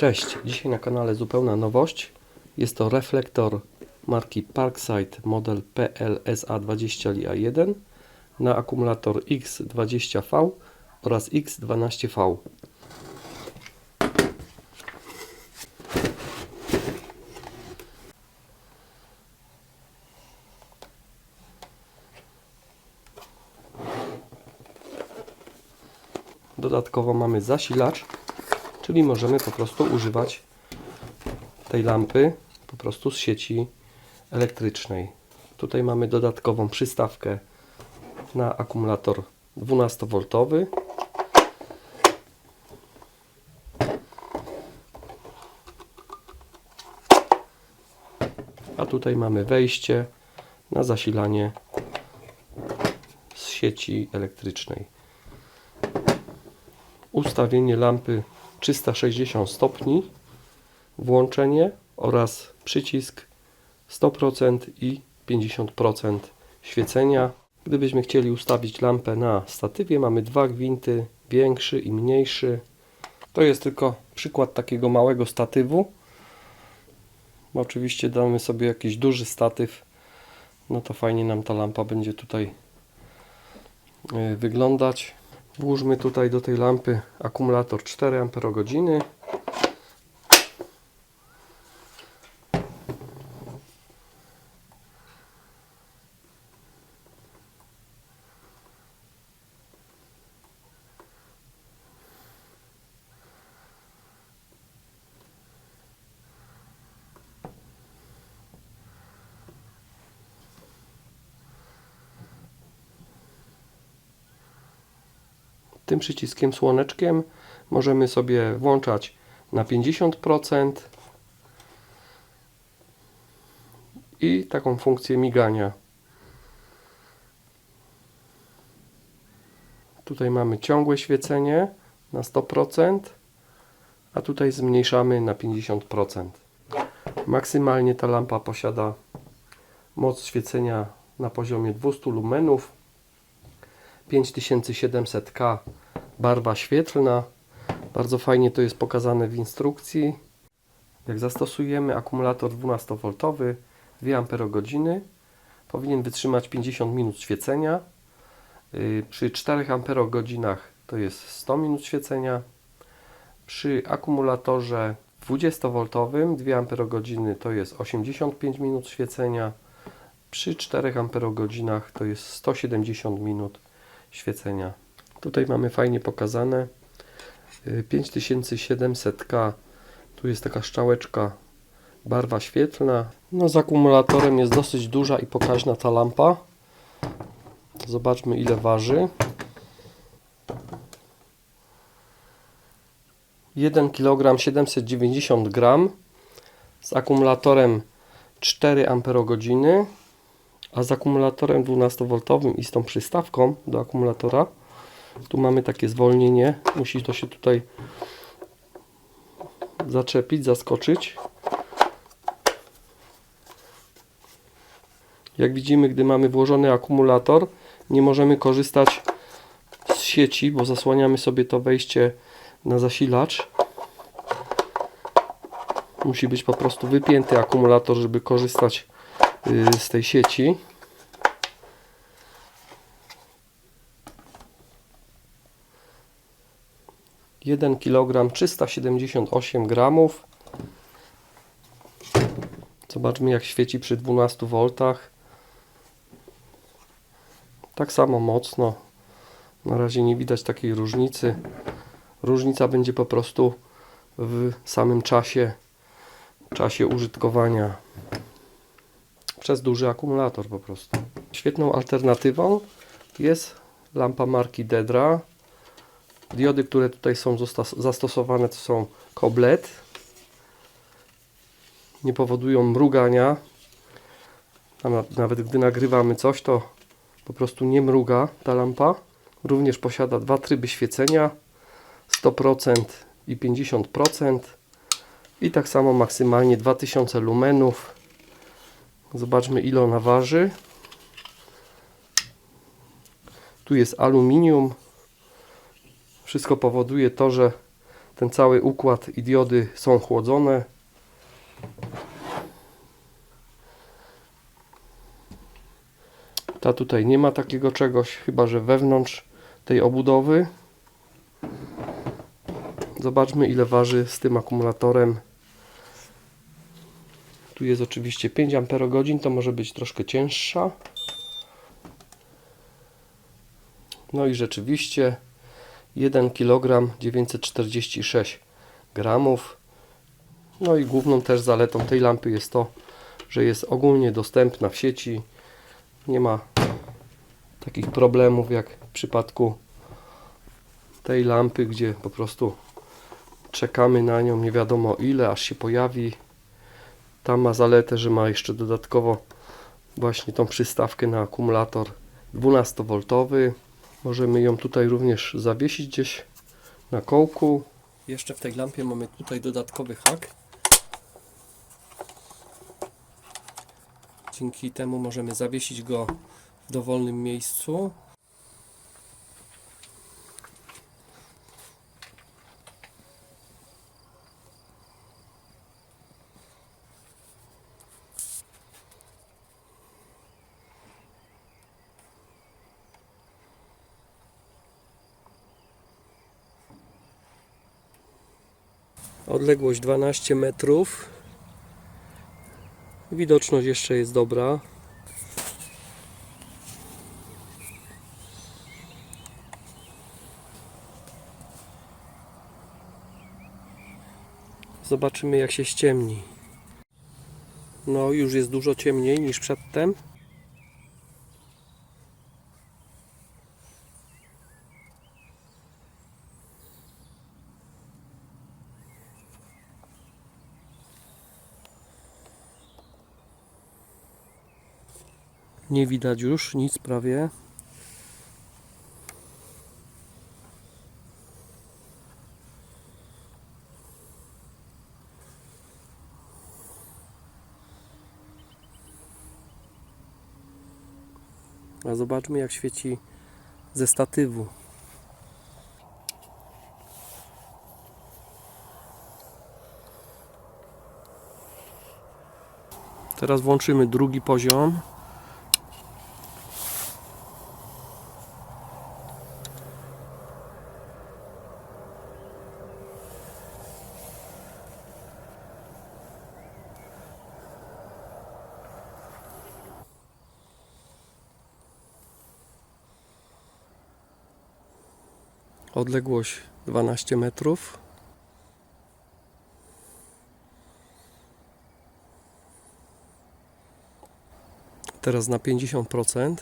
Cześć, dzisiaj na kanale zupełna nowość. Jest to reflektor marki Parkside model PLSA20 LIA1 na akumulator X20V oraz X12V. Dodatkowo mamy zasilacz, czyli możemy po prostu używać tej lampy po prostu z sieci elektrycznej. Tutaj mamy dodatkową przystawkę na akumulator 12V. A tutaj mamy wejście na zasilanie z sieci elektrycznej ustawienie lampy 360 stopni, włączenie oraz przycisk 100% i 50% świecenia. Gdybyśmy chcieli ustawić lampę na statywie, mamy dwa gwinty, większy i mniejszy. To jest tylko przykład takiego małego statywu. Oczywiście damy sobie jakiś duży statyw, no to fajnie nam ta lampa będzie tutaj y, wyglądać. Włóżmy tutaj do tej lampy akumulator 4 Ah. Tym przyciskiem słoneczkiem możemy sobie włączać na 50% i taką funkcję migania. Tutaj mamy ciągłe świecenie na 100%, a tutaj zmniejszamy na 50%. Maksymalnie ta lampa posiada moc świecenia na poziomie 200 lumenów 5700K barwa świetlna. Bardzo fajnie to jest pokazane w instrukcji. Jak zastosujemy akumulator 12V 2 Ah powinien wytrzymać 50 minut świecenia. Yy, Przy 4 Ah to jest 100 minut świecenia. Przy akumulatorze 20V 2 Ah to jest 85 minut świecenia. Przy 4 Ah to jest 170 minut świecenia. Tutaj mamy fajnie pokazane y, 5700K. Tu jest taka szczałeczka barwa świetlna. No z akumulatorem jest dosyć duża i pokaźna ta lampa. Zobaczmy ile waży. 1 kg 790 gram z akumulatorem 4 Ah a z akumulatorem 12V i z tą przystawką do akumulatora tu mamy takie zwolnienie. Musi to się tutaj zaczepić, zaskoczyć. Jak widzimy gdy mamy włożony akumulator nie możemy korzystać z sieci, bo zasłaniamy sobie to wejście na zasilacz. Musi być po prostu wypięty akumulator, żeby korzystać y, z tej sieci. Jeden kilogram 378 gramów. Zobaczmy jak świeci przy 12 V. Tak samo mocno. Na razie nie widać takiej różnicy. Różnica będzie po prostu w samym czasie czasie użytkowania przez duży akumulator po prostu. Świetną alternatywą jest lampa marki Dedra. Diody, które tutaj są zastosowane to są Koblet. Nie powodują mrugania. Nawet gdy nagrywamy coś, to po prostu nie mruga ta lampa. Również posiada dwa tryby świecenia 100% i 50% i tak samo maksymalnie 2000 lumenów zobaczmy ile ona waży tu jest aluminium wszystko powoduje to, że Ten cały układ i diody są chłodzone. Ta tutaj nie ma takiego czegoś, chyba że wewnątrz tej obudowy. Zobaczmy ile waży z tym akumulatorem. Tu jest oczywiście 5 Ah, to może być troszkę cięższa. No i rzeczywiście 1 kg 946 gramów. No i główną też zaletą tej lampy jest to, że jest ogólnie dostępna w sieci. Nie ma takich problemów jak w przypadku tej lampy, gdzie po prostu czekamy na nią nie wiadomo ile, aż się pojawi. Ta ma zaletę, że ma jeszcze dodatkowo właśnie tą przystawkę na akumulator 12V. Możemy ją tutaj również zawiesić gdzieś na kołku. Jeszcze w tej lampie mamy tutaj dodatkowy hak. Dzięki temu możemy zawiesić go w dowolnym miejscu. Odległość 12 metrów. Widoczność jeszcze jest dobra. Zobaczymy jak się ściemni. No już jest dużo ciemniej niż przedtem. Nie widać już nic prawie. A zobaczmy jak świeci ze statywu. Teraz włączymy drugi poziom. Odległość 12 metrów. Teraz na 50%.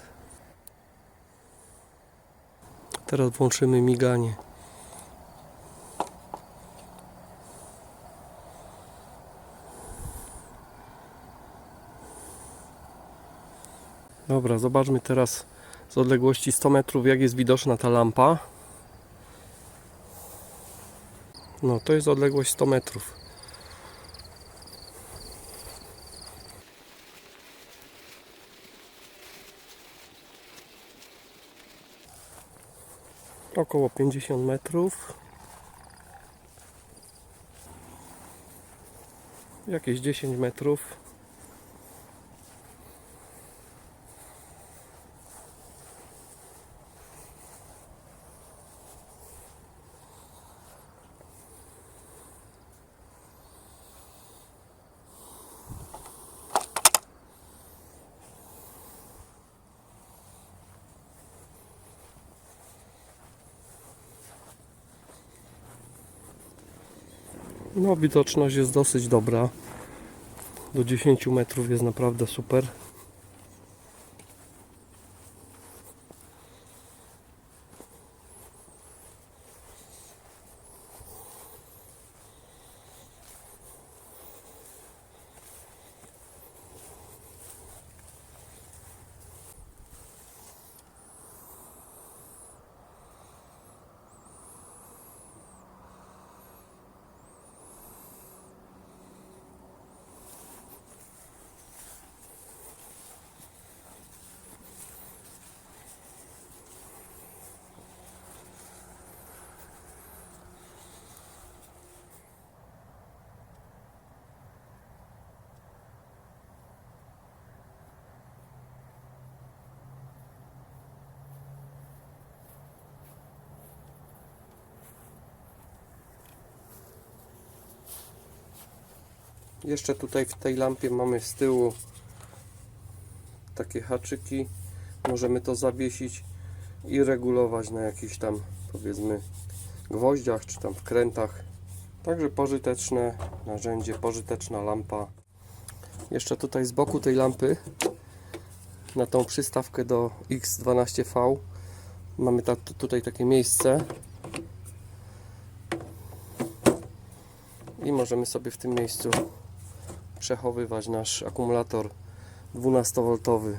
Teraz włączymy miganie. Dobra, zobaczmy teraz z odległości 100 metrów, jak jest widoczna ta lampa. No, to jest odległość 100 metrów. Około 50 metrów. Jakieś 10 metrów. No, widoczność jest dosyć dobra. Do 10 metrów jest naprawdę super. Jeszcze tutaj w tej lampie mamy z tyłu takie haczyki. Możemy to zawiesić i regulować na jakichś tam powiedzmy gwoździach czy tam wkrętach. Także pożyteczne narzędzie, pożyteczna lampa. Jeszcze tutaj z boku tej lampy na tą przystawkę do X12V mamy ta, tutaj takie miejsce i możemy sobie w tym miejscu przechowywać nasz akumulator 12V